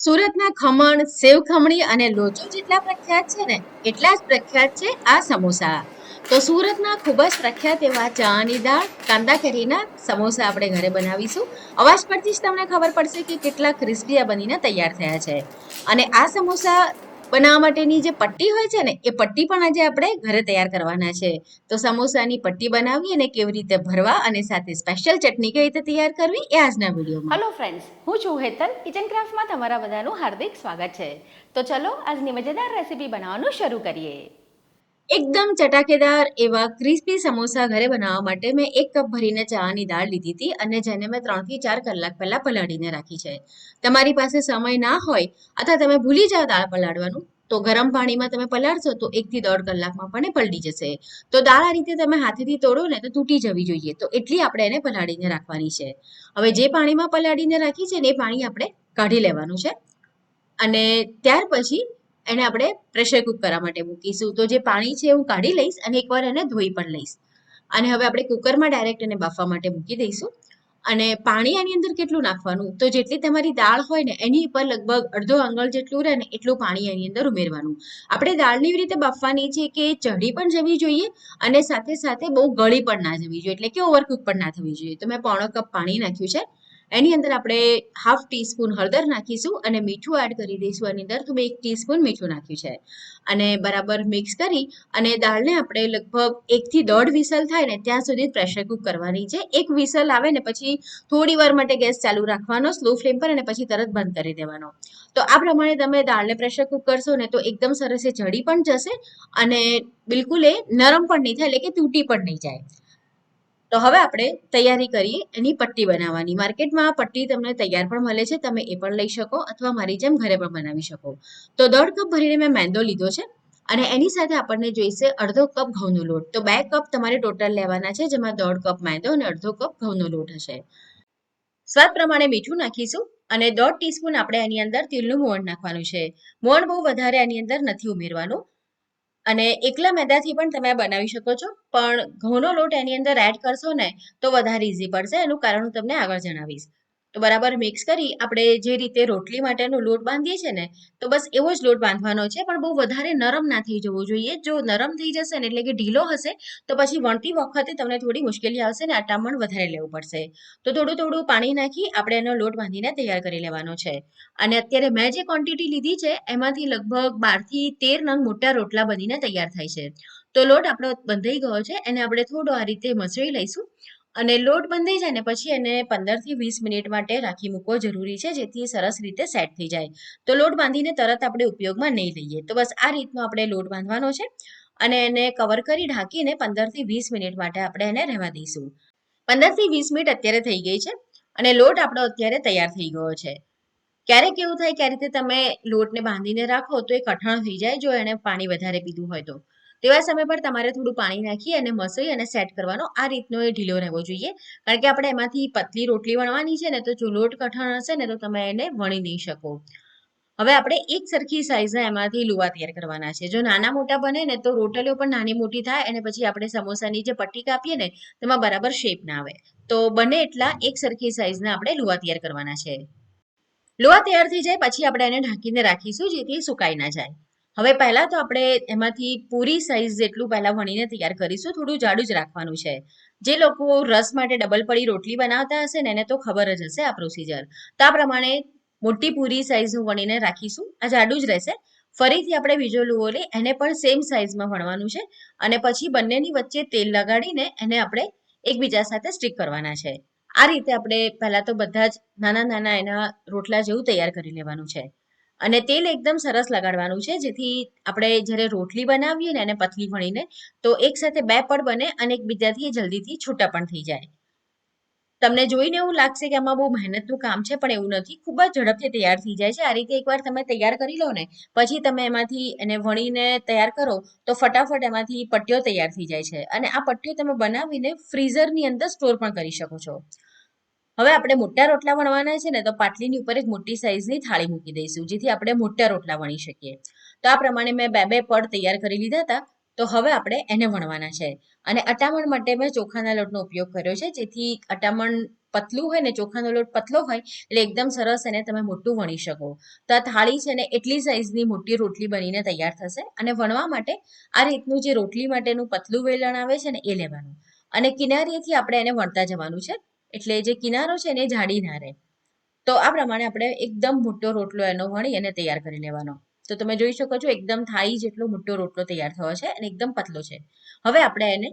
સુરતના ખમણ, સેવ ખમણી અને લોચો જેટલા પ્રખ્યાત છે ને, એટલા જ પ્રખ્યાત છે આ સમોસા. તો સુરતના ખૂબ જ પ્રખ્યાત એવા ચાની દાળ, કાંદા કરીના સમોસા આપણે ઘરે બનાવીશું. અવાજ પરથી જ તમને ખબર પડશે કે કેટલા ક્રિસ્પી બનીને તૈયાર થયા છે. અને આ સમોસા બનાવવા માટેની જે પટ્ટી હોય છે ને, એ પટ્ટી પણ આજે આપણે ઘરે તૈયાર કરવાના છે. તો સમોસાની પટ્ટી બનાવી અને કેવી રીતે ભરવા અને સાથે સ્પેશિયલ ચટણી કઈ રીતે તૈયાર કરવી એ આજના વિડીયોમાં. હલો ફ્રેન્ડ્સ હું છું હેતલ. કિચન ક્રાફ્ટમાં તમારા બધાનું હાર્દિક સ્વાગત છે. તો ચલો, આજની મજેદાર રેસીપી બનાવવાનું શરૂ કરીએ. એકદમ ચટાકેદાર એવા ક્રિસ્પી સમોસા ઘરે બનાવવા માટે મેં એક કપ ભરીને ચાની દાળ લીધી હતી અને જેને મેં ત્રણથી ચાર કલાક પહેલાં પલાળીને રાખી છે. તમારી પાસે સમય ના હોય અથવા તમે ભૂલી જાઓ દાળ પલાળવાનું, તો ગરમ પાણીમાં તમે પલાળશો તો એકથી દોઢ કલાકમાં પણ એ પલળી જશે. તો દાળ આ રીતે તમે હાથેથી તોડો ને તો તૂટી જવી જોઈએ, તો એટલી આપણે એને પલાળીને રાખવાની છે. હવે જે પાણીમાં પલાળીને રાખી છે ને એ પાણી આપણે કાઢી લેવાનું છે. અને ત્યાર પછી એને આપણે પ્રેશર કુક માટે મૂકીશું. તો જે પાણી છે હું કાઢી લઈશ અને એકવાર એને ધોઈ પણ લઈશ. અને હવે આપણે કુકરમાં ડાયરેક્ટ એને બાફવા માટે મૂકી દઈશું. અને પાણી આની અંદર કેટલું નાખવાનું? તો જેટલી તમારી દાળ હોય ને, એની ઉપર લગભગ અડધો આંગળ જેટલું રહે ને, એટલું પાણી એની અંદર ઉમેરવાનું. આપણે દાળની એવી રીતે બાફવાની છે કે ચઢી પણ જવી જોઈએ અને સાથે સાથે બહુ ગળી પણ ના જવી જોઈએ. એટલે કે ઓવરકુક પણ ના થવી જોઈએ. તો મેં પોણો કપ પાણી નાખ્યું છે. એની અંદર આપણે હાફ ટીસ્પૂન હળદર નાખીશું અને મીઠું એડ કરી દઈશું. એની અંદર તો મેં એક ટીસ્પૂન મીઠું નાખ્યું છે. અને બરાબર મિક્સ કરી અને દાળને આપણે લગભગ એકથી દોઢ વિસલ થાય ને ત્યાં સુધી પ્રેશર કુક કરવાની છે. એક વિસલ આવે ને પછી થોડી વાર માટે ગેસ ચાલુ રાખવાનો સ્લો ફ્લેમ પર અને પછી તરત બંધ કરી દેવાનો. તો આ પ્રમાણે તમે દાળને પ્રેશર કુક કરશો ને તો એકદમ સરસ એ ચડી પણ જશે અને બિલકુલ એ નરમ પણ નહીં થાય, એટલે કે તૂટી પણ નહીં જાય. તો હવે આપણે તૈયારી કરીએ એની પટ્ટી બનાવવાની. માર્કેટમાં આ પટ્ટી તમને તૈયાર પણ મળે છે, તમે એ પણ લઈ શકો અથવા મારી જેમ ઘરે પણ બનાવી શકો. તો દોઢ કપ ભરીને મેં મેંદો લીધો છે અને એની સાથે આપણને જોઈશે અડધો કપ ઘઉંનો લોટ. તો બે કપ તમારે ટોટલ લેવાના છે, જેમાં દોઢ કપ મેંદો અને અડધો કપ ઘઉંનો લોટ હશે. સ્વાદ પ્રમાણે મીઠું નાખીશું અને દોઢ ટીસ્પૂન આપણે એની અંદર તિલનું મોણ નાખવાનું છે. મોણ બહુ વધારે એની અંદર નથી ઉમેરવાનું. અને એકલા મેદાથી પણ તમે બનાવી શકો છો. પણ ઘઉંનો લોટ એની અંદર એડ કરશો ને, તો વધારે ઇઝી પડશે. એનું કારણ હું તમને આગળ જણાવીશ. તો બરાબર મિક્સ કરી આપણે જે રીતે રોટલી માટેનો લોટ બાંધીએ છીએ ને, તો બસ એવો જ લોટ બાંધવાનો છે, પણ બહુ વધારે નરમ ના થઈ જવો જોઈએ. જો નરમ થઈ જશે ને એટલે કે ઢીલો હશે, તો પછી વણતી વખતે તમને થોડી મુશ્કેલી આવશે ને આટામણ વધારે લેવું પડશે. તો થોડું થોડું પાણી નાખી આપણે એનો લોટ બાંધીને તૈયાર કરી લેવાનો છે. અને અત્યારે મેં જે ક્વોન્ટિટી લીધી છે, એમાંથી લગભગ બારથી તેર નંગ મોટા રોટલા બનીને તૈયાર થાય છે. તો લોટ આપણો બંધાઈ ગયો છે, એને આપણે થોડો આ રીતે મસળી લઈશું. અને લોટ બંધાઈ જાય ને પછી એને પંદરથી વીસ મિનિટ માટે રાખી મૂકવો જરૂરી છે, જેથી સરસ રીતે સેટ થઈ જાય. તો લોટ બાંધીને તરત આપણે ઉપયોગમાં નહીં લઈએ. તો બસ આ રીતનો આપણે લોટ બાંધવાનો છે અને એને કવર કરી ઢાંકીને પંદરથી વીસ મિનિટ માટે આપણે એને રહેવા દઈશું. પંદરથી વીસ મિનિટ અત્યારે થઈ ગઈ છે અને લોટ આપણો અત્યારે તૈયાર થઈ ગયો છે. ક્યારેક એવું થાય કે તમે લોટને બાંધીને રાખો તો એ કઠણ થઈ જાય જો એને પાણી વધારે પીધું હોય તો. તેવા સમય પર તમારે થોડું પાણી નાખી અને મસળી અને સેટ કરવાનો આ રીતનો એ ઢીલો રહેવો જોઈએ. કારણ કે આપણે એમાંથી પતલી રોટલી વણવાની છે ને તો જો લોટ કઠણ હશે ને તો તમે એને વણી નહીં શકો. હવે આપણે એક સરખી સાઈઝના એમાંથી લુવા તૈયાર કરવાના છે. જો નાના મોટા બને ને તો રોટલીઓ પણ નાની મોટી થાય અને પછી આપણે સમોસાની જે પટ્ટી કાપીએ ને તેમાં બરાબર શેપ ના આવે. તો બને એટલા એક સરખી સાઈઝના આપણે લુવા તૈયાર કરવાના છે. લોહા તૈયાર થઈ જાય પછી આપણે એને ઢાંકીને રાખીશું જેથી સુકાઈ ના જાય. હવે પહેલાં તો આપણે એમાંથી પૂરી સાઈઝ જેટલું પહેલાં વણીને તૈયાર કરીશું, થોડું જાડું જ રાખવાનું છે. જે લોકો રસ માટે ડબલ પડી રોટલી બનાવતા હશે ને એને તો ખબર જ હશે આ પ્રોસીજર તો આ પ્રમાણે મોટી પૂરી સાઇઝનું વણીને રાખીશું, આ જાડું જ રહેશે. ફરીથી આપણે બીજો લુઓ લઈ, એને પણ સેમ સાઇઝમાં વણવાનું છે અને પછી બંનેની વચ્ચે તેલ લગાડીને એને આપણે એકબીજા સાથે સ્ટીક કરવાના છે. આ રીતે આપણે પહેલાં તો બધા જ નાના નાના એના રોટલા જેવું તૈયાર કરી લેવાનું છે. અને તેલ એકદમ સરસ લગાડવાનું છે. જેથી આપણે જ્યારે રોટલી બનાવીએ ને એને પતલી વણીને, તો એક સાથે બે પડ બને અને એકબીજાથી જલ્દીથી છૂટા પણ થઈ જાય. તમને જોઈને એવું લાગશે કે આમાં બહુ મહેનતનું કામ છે, પણ એવું નથી. ખૂબ જ ઝડપથી તૈયાર થઈ જાય છે. આ રીતે એકવાર તમે તૈયાર કરી લો ને, પછી તમે એમાંથી એને વણીને તૈયાર કરો, તો ફટાફટ એમાંથી પટ્ટીઓ તૈયાર થઈ જાય છે. અને આ પટ્ટીઓ તમે બનાવીને ફ્રીઝરની અંદર સ્ટોર પણ કરી શકો છો. હવે આપણે મોટા રોટલા વણવાના છે ને, તો પાટલીની ઉપર એક મોટી સાઈઝની થાળી મૂકી દઈશું, જેથી આપણે મોટા રોટલા વણી શકીએ. તો આ પ્રમાણે મેં બે બે પડ તૈયાર કરી લીધા હતા, તો હવે આપણે એને વણવાના છે. અને અટામણ માટે મેં ચોખાના લોટનો ઉપયોગ કર્યો છે, જેથી અટામણ પતલું હોય ને, ચોખાનો લોટ પતલો હોય, એટલે એકદમ સરસ એને તમે મોટું વણી શકો. તો આ થાળી છે ને, એટલી સાઈઝની મોટી રોટલી બનીને તૈયાર થશે, અને વણવા માટે આ રીતનું જે રોટલી માટેનું પતલું વેલણ આવે છે ને, એ લેવાનું. અને કિનારીએથી આપણે એને વણતા જવાનું છે. એટલે જે કિનારો છે ને એ જાડી ના રહે. તો આ પ્રમાણે આપણે એકદમ મોટો રોટલો એનો વણી અને તૈયાર કરી લેવાનો. તો તમે જોઈ શકો છો એકદમ થાળી જેટલો મોટો રોટલો તૈયાર થયો છે અને એકદમ પતલો છે. હવે આપણે એને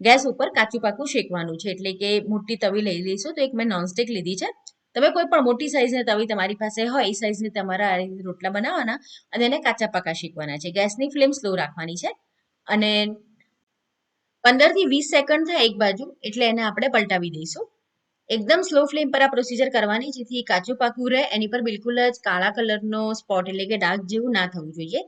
ગેસ ઉપર કાચું પાકું શેકવાનું છે. એટલે કે મોટી તવી લઈ લઈશું. તો એક મેં નોનસ્ટિક લીધી છે. તમે કોઈ પણ મોટી સાઈઝની તવી તમારી પાસે હોય, એ સાઈઝની તમારા રોટલા બનાવવાના અને એને કાચા પાકા શેકવાના છે. ગેસની ફ્લેમ સ્લો રાખવાની છે. અને પંદરથી વીસ સેકન્ડ થાય એક બાજુ, એટલે એને આપણે પલટાવી દઈશું. એકદમ સ્લો ફ્લેમ પર આ પ્રોસીજર કરવાની, જેથી કાચું પાકું રહે, એની પર બિલકુલ જ કાળા કલરનો સ્પોટ એટલે કે ડાર્ક જેવું ના થવું જોઈએ.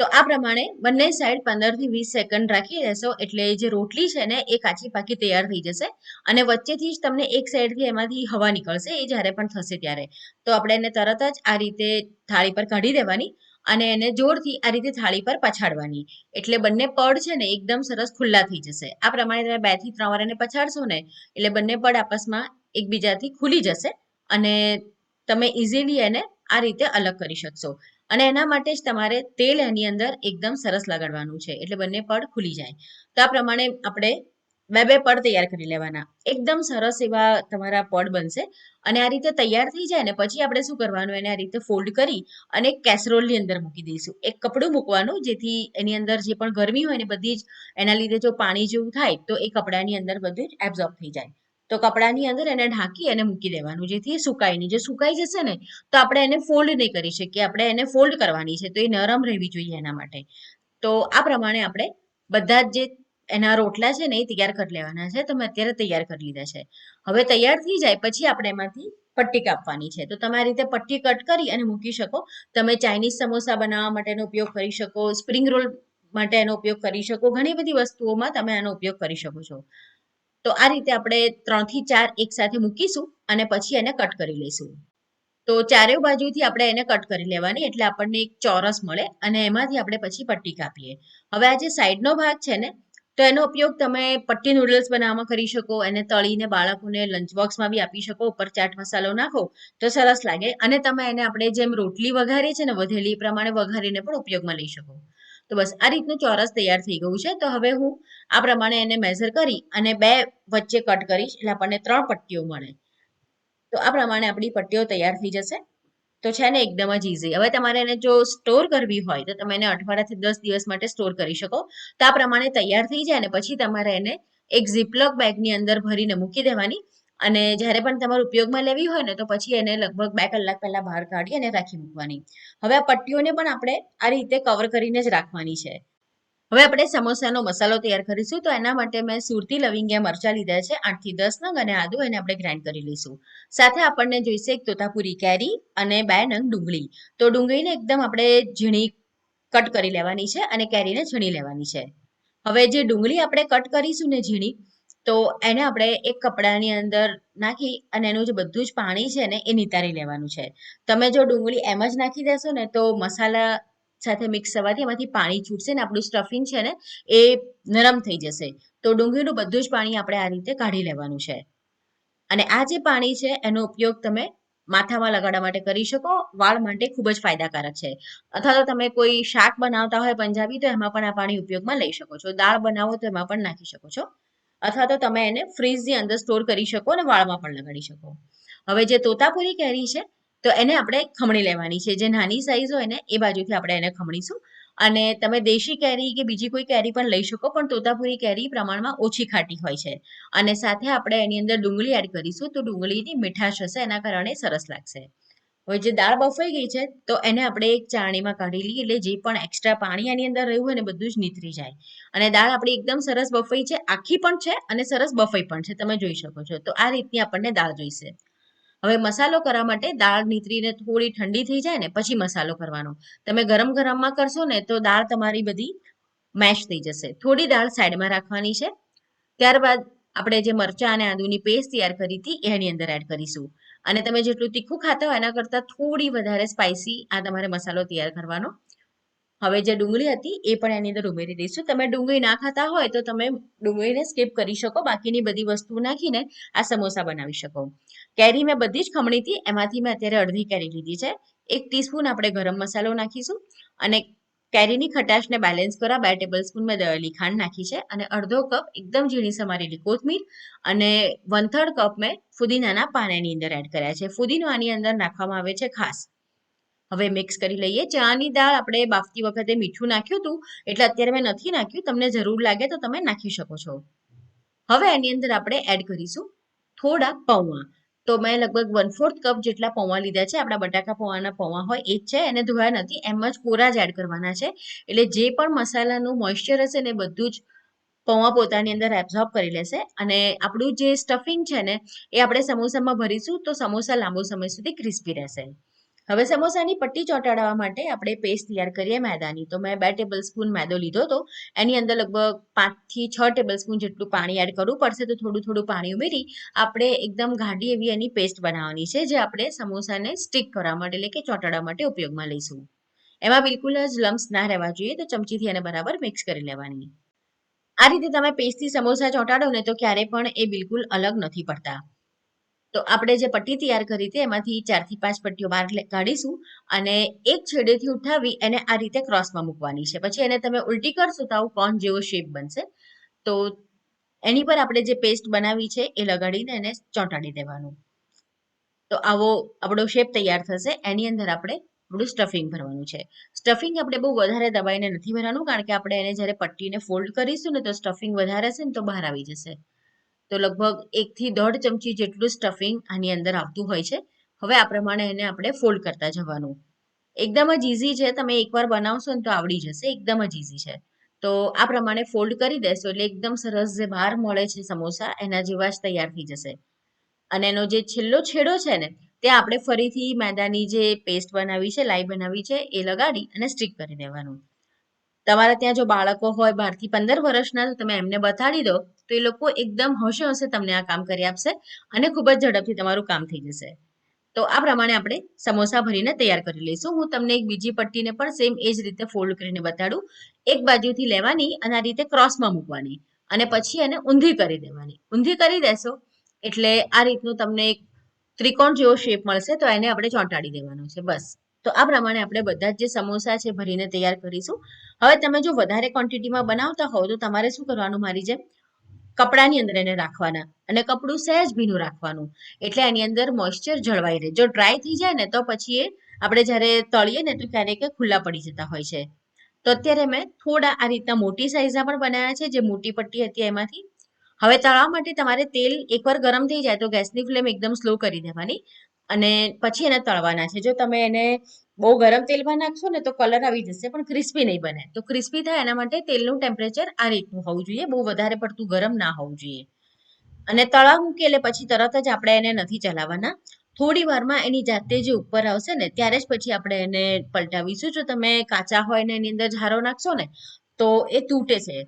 તો આ પ્રમાણે બંને સાઈડ પંદરથી વીસ સેકન્ડ રાખી દેશો એટલે જે રોટલી છે ને, એ કાચી પાકી તૈયાર થઈ જશે. અને વચ્ચેથી જ તમને એક સાઈડથી એમાંથી હવા નીકળશે, એ જ્યારે પણ થશે ત્યારે. તો આપણે એને તરત જ આ રીતે થાળી પર કાઢી દેવાની. અને એને જોરથી આ રીતે થાળી પર પછાડવાની. એટલે બંને પડ છે ને એકદમ સરસ ખુલ્લા થઈ જશે. આ પ્રમાણે તમે બેથી ત્રણ વાર એને પછાડશો ને, એટલે બંને પડ આપસમાં એકબીજાથી ખુલી જશે અને તમે ઇઝીલી એને આ રીતે અલગ કરી શકશો. અને એના માટે જ તમારે તેલ એની અંદર એકદમ સરસ લગાડવાનું છે. એટલે બંને પડ ખુલી જાય. તો આ પ્રમાણે આપણે બે બે પડ તૈયાર કરી લેવાના. એકદમ સરસ એવા તમારા પડ બનશે. અને આ રીતે તૈયાર થઈ જાય ને પછી આપણે શું કરવાનું? એને આ રીતે ફોલ્ડ કરી અને કેસરોલની અંદર મૂકી દઈશું. એક કપડું મૂકવાનું, જેથી એની અંદર જે પણ ગરમી હોય ને બધી જ, એના લીધે જો પાણી જેવું થાય, તો એ કપડાની અંદર બધું જ એબ્ઝોર્બ થઈ જાય. તો કપડાની અંદર એને ઢાંકી અને મૂકી દેવાનું, જેથી એ સુકાય નહીં. જે સુકાઈ જશે ને, તો આપણે એને ફોલ્ડ નહીં કરી શકીએ. આપણે એને ફોલ્ડ કરવાની છે, તો એ નરમ રહેવી જોઈએ એના માટે. તો આ પ્રમાણે આપણે બધા જ જે એના રોટલા છે ને એ તૈયાર કરી લેવાના છે. તમે અત્યારે તૈયાર કરી લીધા છે. હવે તૈયાર થઈ જાય પછી આપણે એમાંથી પટ્ટી કાપવાની છે. તો તમે આ રીતે પટ્ટી કટ કરી અને મૂકી શકો. તમે ચાઇનીઝ સમોસા બનાવવા માટેનો ઉપયોગ કરી શકો. સ્પ્રિંગ રોલ માટે એનો ઉપયોગ કરી શકો. ઘણી બધી વસ્તુઓમાં તમે એનો ઉપયોગ કરી શકો છો. તો આ રીતે આપણે ત્રણથી ચાર એક સાથે મૂકીશું અને પછી એને કટ કરી લઈશું. તો ચારેય બાજુથી આપણે એને કટ કરી લેવાની એટલે આપણને એક ચોરસ મળે અને એમાંથી આપણે પછી પટ્ટી કાપીએ. હવે આ જે સાઈડનો ભાગ છે ને તો એનો ઉપયોગ તમે પટ્ટી નૂડલ્સ બનાવવામાં કરી શકો, એને તળીને બાળકોને લંચ બોક્સમાં બી આપી શકો, ઉપર ચાટ મસાલો નાખો તો સરસ લાગે. અને તમે એને આપણે જેમ રોટલી વઘારીએ છે ને વધેલી પ્રમાણે વઘારીને પણ ઉપયોગમાં લઈ શકો. તો બસ આ રીતનું ચોરસ તૈયાર થઈ ગયું છે. તો હવે હું આ પ્રમાણે એને મેઝર કરી અને બે વચ્ચે કટ કરીશ એટલે આપણને ત્રણ પટ્ટીઓ મળે. તો આ પ્રમાણે આપણી પટ્ટીઓ તૈયાર થઈ જશે. તો છે ને એકદમ જ ઇઝી હવે તમારે એને જો સ્ટોર કરવી હોય, તો તમે એને અઠવાડિયાથી દસ દિવસ માટે સ્ટોર કરી શકો. તો આ પ્રમાણે તૈયાર થઈ જાય ને પછી તમારે એને એક ઝીપલોક બેગની અંદર ભરીને મૂકી દેવાની. અને જ્યારે પણ તમારે ઉપયોગમાં લેવી હોય ને, તો પછી એને લગભગ બે કલાક પહેલા બહાર કાઢી અને રાખી મૂકવાની. હવે આ પટ્ટીઓને પણ આપણે આ રીતે કવર કરીને જ રાખવાની છે. હવે આપણે સમોસાનો મસાલો તૈયાર કરીશું. તો એના માટે મેં સુરતી, લવિંગિયા, મરચાં લીધા છે, આઠથી દસ નંગ અને આદુ એને આપણે ગ્રાઇન્ડ કરી લઈશું. સાથે આપણને જોઈશે એક તોતાપુરી કેરી અને બે નંગ ડુંગળી. તો ડુંગળીને એકદમ આપણે ઝીણી કટ કરી લેવાની છે અને કેરીને છીણી લેવાની છે. હવે જે ડુંગળી આપણે કટ કરીશું ને ઝીણી, તો એને આપણે એક કપડાની અંદર નાખી અને એનું જે બધું જ પાણી છે ને એ નિતારી લેવાનું છે. તમે જો ડુંગળી એમ જ નાખી દેશો ને તો મસાલા સાથે મિક્સ થવાથી એમાંથી પાણી છૂટશે ને આપણું સ્ટફિંગ છે ને એ નરમ થઈ જશે. તો ડુંગળીનું બધું જ પાણી આપણે આ રીતે કાઢી લેવાનું છે. અને આ જે પાણી છે એનો ઉપયોગ તમે માથામાં લગાડવા માટે કરી શકો, વાળ માટે ખૂબ જ ફાયદાકારક છે. અથવા તો તમે કોઈ શાક બનાવતા હોય પંજાબી તો એમાં પણ આ પાણી ઉપયોગમાં લઈ શકો છો. દાળ બનાવો તો એમાં પણ નાખી શકો છો. અથવા તો તમે એને ફ્રીજની અંદર સ્ટોર કરી શકો અને વાળમાં પણ લગાડી શકો. હવે જે તોતાપુરી કેરી છે તો એને આપણે ખમણી લેવાની છે. જે નાની સાઈઝ હોય ને, એ બાજુથી આપણે એને ખમણીશું. અને તમે દેશી કેરી કે બીજી કોઈ કેરી પણ લઈ શકો, પણ તોતાપુરી કેરી પ્રમાણમાં ઓછી ખાટી હોય છે. અને સાથે આપણે એની અંદર ડુંગળી એડ કરીશું, તો ડુંગળીની મીઠાશ હશે, એના કારણે સરસ લાગશે. હવે જે દાળ બફાઈ ગઈ છે, તો એને આપણે એક ચાણીમાં કાઢી લઈએ, એટલે જે પણ એક્સ્ટ્રા પાણી એની અંદર રહ્યું હોય ને બધું જ નીતરી જાય. અને દાળ આપણી એકદમ સરસ બફાઈ છે, આખી પણ છે અને સરસ બફાઈ પણ છે, તમે જોઈ શકો છો. તો આ રીતની આપણને દાળ જોઈશે. હવે મસાલો કરવા માટે દાળ નીતરીને થોડી ઠંડી થઈ જાય ને પછી મસાલો કરવાનો. તમે ગરમ ગરમમાં કરશો ને તો દાળ તમારી બધી મેશ થઈ જશે. થોડી દાળ સાઈડમાં રાખવાની છે. ત્યારબાદ આપણે જે મરચાં અને આદુની પેસ્ટ તૈયાર કરી હતી એની અંદર એડ કરીશું. અને તમે જેટલું તીખું ખાતા હોય એના કરતાં થોડી વધારે સ્પાઇસી આ તમારે મસાલો તૈયાર કરવાનો. હવે જે ડુંગળી હતી એ પણ એની અંદર ઉમેરી દઈશું. તમે ડુંગળી ના ખાતા હોય તો તમે ડુંગળીને સ્કીપ કરી શકો. બાકીની બધી વસ્તુ નાખીને આ સમોસા બનાવી શકો. કેરી મેં બધી જ ખમણી હતી, એમાંથી મેં અત્યારે અડધી કેરી લીધી છે. એક ટીસ્પૂન આપણે ગરમ મસાલો નાખીશું અને કેરીની ખટાશને બેલેન્સ કરવા બે ટેબલ સ્પૂન મેં દળેલી ખાંડ નાખી છે અને અડધો કપ એકદમ ઝીણી સમારેલી કોથમીર અને વન થર્ડ કપ મેં ફુદીનાના પાણીની અંદર એડ કર્યા છે. ફુદીનો આની અંદર નાખવામાં આવે છે ખાસ. હવે મિક્સ કરી લઈએ. ચાની દાળ આપણે બાફતી વખતે મીઠું નાખ્યું હતું, એટલે અત્યારે મેં નથી નાખ્યું. તમને જરૂર લાગે તો તમે નાખી શકો છો. હવે એની અંદર આપણે એડ કરીશું થોડા પૌવા. તો મેં લગભગ વન ફોર્થ કપ જેટલા પૌવા લીધા છે. આપણા બટાકા પૌવાના પૌવા હોય એ જ છે. એને ધોયા નથી, એમ જ કોરા જ એડ કરવાના છે. એટલે જે પણ મસાલાનું મોઇશ્ચર હશે ને બધું જ પૌવા પોતાની અંદર એબ્ઝોર્બ કરી લેશે. અને આપણું જે સ્ટફિંગ છે ને, એ આપણે સમોસામાં ભરીશું તો સમોસા લાંબો સમય સુધી ક્રિસ્પી રહેશે. હવે સમોસાની પટ્ટી ચોંટાડવા માટે આપણે પેસ્ટ તૈયાર કરીએ મેદાની. તો મેં બે ટેબલ સ્પૂન મેદો લીધો હતો. એની અંદર લગભગ પાંચથી છ ટેબલ સ્પૂન જેટલું પાણી એડ કરવું પડશે. તો થોડું થોડું પાણી ઉમેરી આપણે એકદમ ગાઢી એવી એની પેસ્ટ બનાવવાની છે, જે આપણે સમોસાને સ્ટીક કરવા માટે એટલે કે ચોંટાડવા માટે ઉપયોગમાં લઈશું. એમાં બિલકુલ જ લમ્સ ના રહેવા જોઈએ. તો ચમચીથી એને બરાબર મિક્સ કરી લેવાની. આ રીતે તમે પેસ્ટથી સમોસા ચોંટાડો ને તો ક્યારે પણ એ બિલકુલ અલગ નથી પડતા. તો આપણે જે પટ્ટી તૈયાર કરી હતી, એમાંથી ચારથી પાંચ પટ્ટીઓ બહાર કાઢીશું અને એક છેડેથી ઉઠાવી એને આ રીતે ક્રોસમાં મૂકવાની છે. પછી એને તમે ઉલટી કરશો તો આવું કોન જેવો શેપ બનશે. તો એની પર આપણે જે પેસ્ટ બનાવી છે, એ લગાડીને એને ચોંટાડી દેવાનું. તો આવો આપણો શેપ તૈયાર થશે. એની અંદર આપણે આપણું સ્ટફિંગ ભરવાનું છે. સ્ટફિંગ આપણે બહુ વધારે દબાઈને નથી ભરવાનું, કારણ કે આપણે એને જ્યારે પટ્ટીને ફોલ્ડ કરીશું ને તો સ્ટફિંગ વધારે હશે ને તો બહાર આવી જશે. તો લગભગ એકથી દોઢ ચમચી જેટલું સ્ટફિંગ આની અંદર આવતું હોય છે. હવે આ પ્રમાણે એને આપણે ફોલ્ડ કરતા જવાનું. એકદમ જ ઇઝી છે. તમે એકવાર બનાવશો ને તો આવડી જશે. એકદમ જ ઇઝી છે. તો આ પ્રમાણે ફોલ્ડ કરી દેશો એટલે એકદમ સરસ જે બહાર મળે છે સમોસા, એના જેવા જ તૈયાર થઈ જશે. અને એનો જે છેલ્લો છેડો છે ને, તે આપણે ફરીથી મેદાની જે પેસ્ટ બનાવી છે, લાઈ બનાવી છે, એ લગાડી અને સ્ટીક કરી દેવાનું. તમારા ત્યાં જો બાળકો હોય બારથી પંદર વર્ષના, તો તમે એમને બતાડી દો, તો એ લોકો એકદમ હોશે હોશે તમને આ કામ કરી આપશે અને ખૂબ જ ઝડપથી તમારું કામ થઈ જશે. તો આ પ્રમાણે આપણે સમોસા ભરીને તૈયાર કરી લઈશું. હું તમને એક બીજી પટ્ટીને પણ સેમ એ જ રીતે ફોલ્ડ કરીને બતાડું. એક બાજુથી લેવાની અને આ રીતે ક્રોસમાં મૂકવાની અને પછી એને ઊંધી કરી દેવાની. ઊંધી કરી દેશો એટલે આ રીતનું તમને એક ત્રિકોણ જેવો શેપ મળશે, તો એને આપણે ચોંટાડી દેવાનો છે. બસ. તો આ પ્રમાણે આપણે બધા જ જે સમોસા છે ભરીને તૈયાર કરીશું. હવે તમે જો વધારે ક્વોન્ટિટીમાં બનાવતા હોવ તો તમારે શું કરવાનું મારી જેમ? કપડાની અંદર એને રાખવાના અને કપડું સહેજ ભીનું રાખવાનું. એટલે એની અંદર મોઇશ્ચર જળવાઈ રહે. જો ડ્રાય થઈ જાય ને તો પછી એ આપણે જ્યારે તળીએ ને તો ક્યારેક ખુલ્લા પડી જતા હોય છે. તો અત્યારે મેં થોડા આ રીતના મોટી સાઇઝના પણ બનાવ્યા છે. જે મોટી પટ્ટી હતી એમાંથી. હવે તળવા માટે તમારે તેલ એકવાર ગરમ થઈ જાય તો ગેસની ફ્લેમ એકદમ સ્લો કરી દેવાની. અને પછી એને તળવાના છે. જો તમે એને બહુ ગરમ તેલમાં નાખશો ને તો કલર આવી જશે, પણ ક્રિસ્પી નહીં બને. તો ક્રિસ્પી થાય એના માટે તેલનું ટેમ્પરેચર આ રીતનું હોવું જોઈએ. બહુ વધારે પડતું ગરમ ના હોવું જોઈએ. અને તળા મૂકી એટલે પછી તરત જ આપણે એને નથી ચલાવવાના. થોડી વારમાં એની જાતે જે ઉપર આવશે ને, ત્યારે જ પછી આપણે એને પલટાવીશું. જો તમે કાચા હોય ને એની અંદર ઝારો નાખશો ને, તો એ તૂટે છે.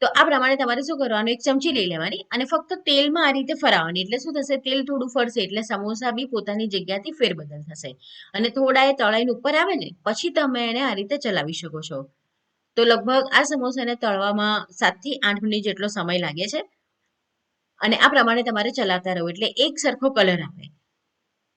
તો આ પ્રમાણે તમારે શું કરવાનું? એક ચમચી લઈ લેવાની અને ફક્ત તેલમાં આ રીતે ફરાવવાની. એટલે શું થશે? તેલ થોડું ફરશે એટલે સમોસા બી પોતાની જગ્યાથી ફેરબદલ થશે. અને થોડા એ તળાઈને ઉપર આવે ને, પછી તમે એને આ રીતે ચલાવી શકો છો. તો લગભગ આ સમોસાને તળવામાં સાતથી આઠ મિનિટ જેટલો સમય લાગે છે. અને આ પ્રમાણે તમારે ચલાવતા રહો. એટલે એક સરખો કલર આવે.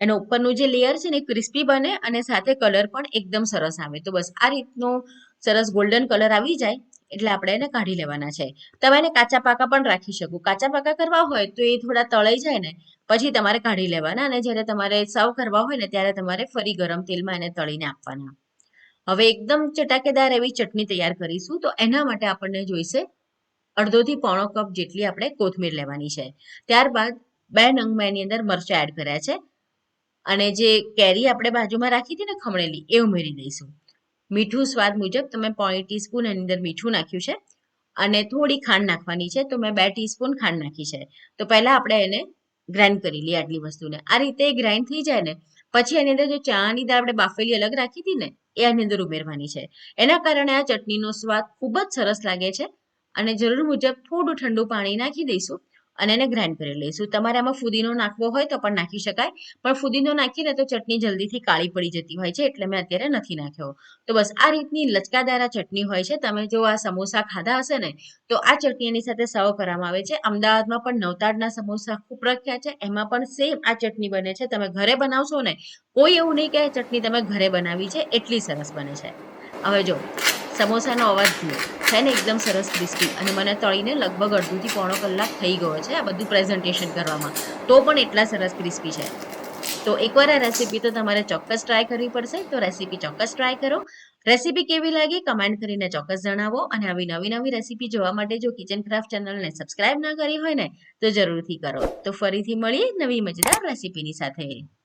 એનો ઉપરનું જે લેયર છે ને એ ક્રિસ્પી બને અને સાથે કલર પણ એકદમ સરસ આવે. તો બસ આ રીતનો સરસ ગોલ્ડન કલર આવી જાય. એટલે આપણે એને કાઢી લેવાના છે. તમે એને કાચા પાકા પણ રાખી શકો. કાચા પાકા કરવા હોય તો એ થોડા તળાઈ જાય ને, પછી તમારે કાઢી લેવાના અને જ્યારે તમારે સર્વ કરવા હોય ને ત્યારે તમારે ફરી ગરમ તેલમાં એને તળીને આપવાના. હવે એકદમ ચટાકેદાર એવી ચટણી તૈયાર કરીશું તો એના માટે આપણને જોઈશે અડધોથી પોણો કપ જેટલી આપણે કોથમીર લેવાની છે. ત્યારબાદ બે નંગ મેં એની અંદર મરચાં એડ કર્યા છે. અને જે કેરી આપણે બાજુમાં રાખી હતી ને ખમણેલી, એ ઉમેરી દઈશું. મીઠું સ્વાદ મુજબ તમે પોણી ટીસ્પૂન એની અંદર મીઠું નાખ્યું છે અને થોડી ખાંડ નાખવાની છે તો મેં બે ટીસ્પૂન ખાંડ નાખી છે. તો પહેલા આપણે એને ગ્રાઇન્ડ કરી લઈએ આટલી વસ્તુને. આ રીતે ગ્રાઇન્ડ થઈ જાય ને, પછી એની અંદર જે ચાની દાળ આપણે બાફેલી અલગ રાખી હતી ને, એ આની અંદર ઉમેરવાની છે. એના કારણે આ ચટણીનો સ્વાદ ખૂબ જ સરસ લાગે છે અને જરૂર મુજબ થોડું ઠંડુ પાણી નાખી દઈશું અને એને ગ્રાઇન્ડ કરી લઈશું. તમારે આમાં ફુદીનો નાખવો હોય તો પણ નાખી શકાય. પણ ફુદીનો નાખીને તો ચટણી જલ્દીથી કાળી પડી જતી હોય છે, એટલે મેં અત્યારે નથી નાખ્યો. તો બસ આ રીતની લચકાદાર ચટણી હોય છે. તમે જો આ સમોસા ખાધા હશે ને, તો આ ચટણી એની સાથે સર્વ કરવામાં આવે છે. અમદાવાદમાં પણ નવતાડના સમોસા ખૂબ પ્રખ્યાત છે. એમાં પણ સેમ આ ચટણી બને છે. તમે ઘરે બનાવશો ને, કોઈ એવું નહીં કે ચટણી તમે ઘરે બનાવી છે, એટલી સરસ બને છે. હવે જો સમોસાનો અવાજ જુઓ. છે ને એકદમ સરસ ક્રિસ્પી અને મને તળીને લગભગ અડધોથી પોણો કલાક થઈ ગયો છે આ બધું પ્રેઝન્ટેશન કરવામાં. તો પણ એટલા સરસ ક્રિસ્પી છે. તો એકવાર આ રેસીપી તો તમારે ચોક્કસ ટ્રાય કરવી પડશે. તો રેસીપી ચોક્કસ ટ્રાય કરો. રેસીપી કેવી લાગી કમેન્ટ કરીને ચોક્કસ જણાવો. અને આવી નવી નવી રેસીપી જોવા માટે જો કિચન ક્રાફ્ટ ચેનલને સબસ્ક્રાઇબ ના કરી હોય ને, તો જરૂરથી કરો. તો ફરીથી મળીએ નવી મજેદાર રેસીપીની સાથે.